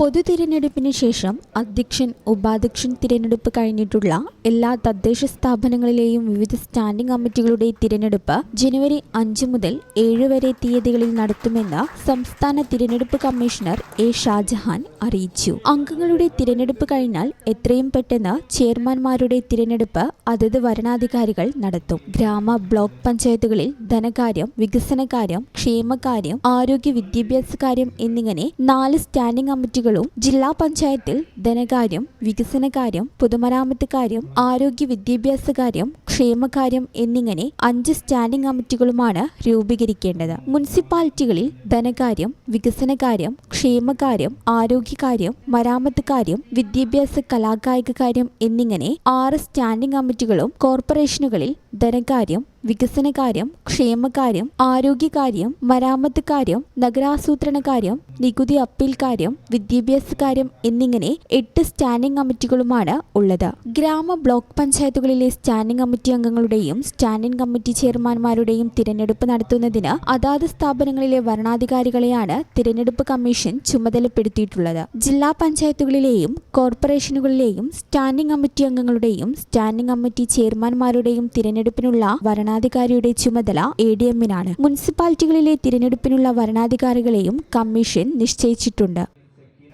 പൊതു തിരഞ്ഞെടുപ്പിന് ശേഷം അധ്യക്ഷൻ ഉപാധ്യക്ഷൻ തിരഞ്ഞെടുപ്പ് കഴിഞ്ഞിട്ടുള്ള എല്ലാ തദ്ദേശ സ്ഥാപനങ്ങളിലെയും വിവിധ സ്റ്റാൻഡിംഗ് കമ്മിറ്റികളുടെ തിരഞ്ഞെടുപ്പ് ജനുവരി അഞ്ച് മുതൽ ഏഴ് വരെ തീയതികളിൽ നടത്തുമെന്ന് സംസ്ഥാന തിരഞ്ഞെടുപ്പ് കമ്മീഷണർ എ ഷാജഹാൻ അറിയിച്ചു. അംഗങ്ങളുടെ തിരഞ്ഞെടുപ്പ് കഴിഞ്ഞാൽ എത്രയും പെട്ടെന്ന് ചെയർമാൻമാരുടെ തിരഞ്ഞെടുപ്പ് അതത് വരണാധികാരികൾ നടത്തും. ഗ്രാമ ബ്ലോക്ക് പഞ്ചായത്തുകളിൽ ധനകാര്യം വികസനകാര്യം ക്ഷേമകാര്യം ആരോഗ്യ വിദ്യാഭ്യാസ കാര്യം എന്നിങ്ങനെ നാല് സ്റ്റാൻഡിംഗ് കമ്മിറ്റികളും ജില്ലാ പഞ്ചായത്തിൽ ധനകാര്യം വികസനകാര്യം പൊതുമരാമത്ത് കാര്യം ആരോഗ്യ വിദ്യാഭ്യാസ കാര്യം ക്ഷേമകാര്യം എന്നിങ്ങനെ അഞ്ച് സ്റ്റാൻഡിംഗ് കമ്മിറ്റികളുമാണ് രൂപീകരിക്കേണ്ടത്. മുനിസിപ്പാലിറ്റികളിൽ ധനകാര്യം വികസനകാര്യം ക്ഷേമകാര്യം ആരോഗ്യകാര്യം മരാമത്ത് കാര്യം വിദ്യാഭ്യാസ കലാകായിക കാര്യം എന്നിങ്ങനെ ആറ് സ്റ്റാൻഡിംഗ് കമ്മിറ്റികളും കോർപ്പറേഷനുകളിൽ ധനകാര്യം വികസനകാര്യം ക്ഷേമകാര്യം ആരോഗ്യകാര്യം മരാമത്ത് കാര്യം നഗരാസൂത്രണ കാര്യം നികുതി അപ്പീൽ കാര്യം വിദ്യാഭ്യാസ കാര്യം എന്നിങ്ങനെ എട്ട് സ്റ്റാൻഡിംഗ് കമ്മിറ്റികളുമാണ് ഉള്ളത്. ഗ്രാമ ബ്ലോക്ക് പഞ്ചായത്തുകളിലെ സ്റ്റാൻഡിംഗ് കമ്മിറ്റി അംഗങ്ങളുടെയും സ്റ്റാൻഡിംഗ് കമ്മിറ്റി ചെയർമാൻമാരുടെയും തിരഞ്ഞെടുപ്പ് നടത്തുന്നതിന് അതാത് സ്ഥാപനങ്ങളിലെ വരണാധികാരികളെയാണ് തിരഞ്ഞെടുപ്പ് കമ്മീഷൻ ചുമതലപ്പെടുത്തിയിട്ടുള്ളത്. ജില്ലാ പഞ്ചായത്തുകളിലെയും കോർപ്പറേഷനുകളിലെയും സ്റ്റാൻഡിംഗ് കമ്മിറ്റി അംഗങ്ങളുടെയും സ്റ്റാൻഡിംഗ് കമ്മിറ്റി ചെയർമാൻമാരുടെയും തിരഞ്ഞെടുപ്പിനുള്ള വരണാധികാരിയുടെ ചുമതല എ ഡി എമ്മിനാണ് മുനിസിപ്പാലിറ്റികളിലെ തിരഞ്ഞെടുപ്പിനുള്ള വരണാധികാരികളെയും കമ്മീഷൻ നിശ്ചയിച്ചിട്ടുണ്ട്.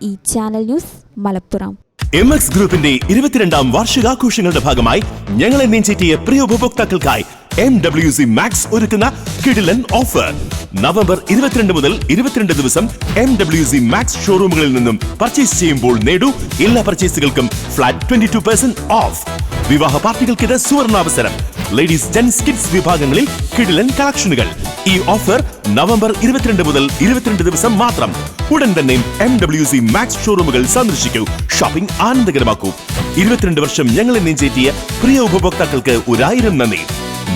ഈ channel news Malappuram. M X ഗ്രൂപ്പിന്റെ ഇരുപത്തിരണ്ടാം വാർഷികാഘോഷങ്ങളുടെ ഭാഗമായി ഞങ്ങളെ നെഞ്ചേറ്റിയ പ്രിയ ഉപഭോക്താക്കൾക്കായി എം ഡബ്ല്യു സി മാക്സ് ഒരുക്കുന്ന കിടിലൻ ഓഫർ. നവംബർ ഇരുപത്തിരണ്ട് മുതൽ ഇരുപത്തിരണ്ട് ദിവസം എം ഡബ്ല്യു സി മാക്സ് ഷോറൂമുകളിൽ നിന്നും പർച്ചേസ് ചെയ്യുമ്പോൾ നേടൂ എല്ലാ പർച്ചേസുകൾക്കും flat twenty two percent off വിവാഹ പാർട്ടികൾക്കിത് സുവർണാവസരം. ലേഡീസ് ജെൻസ് കിഡ്സ് വിഭാഗങ്ങളിൽ കിടിലൻ കളക്ഷനുകൾ. ഈ ഓഫർ നവംബർ ഇരുപത്തിരണ്ട് മുതൽ ഇരുപത്തിരണ്ട് ദിവസം മാത്രം. ഉടൻ തന്നെ എം ഡബ്ല്യു സി മാക്സ് ഷോറൂമുകൾ സന്ദർശിക്കൂ. ഷോപ്പിംഗ് ആനന്ദകരമാക്കൂ. ഇരുപത്തിരണ്ട് വർഷം ഞങ്ങളെ നെഞ്ചേറ്റിയ പ്രിയ ഉപഭോക്താക്കൾക്ക് ഒരായിരം നന്ദി.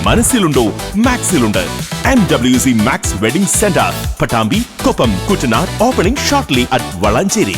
മനസ്സിലുണ്ടോ? മാക്സിലുണ്ട് M W C max wedding center Pattambi Koppam Kuttanad opening shortly at Valanchery.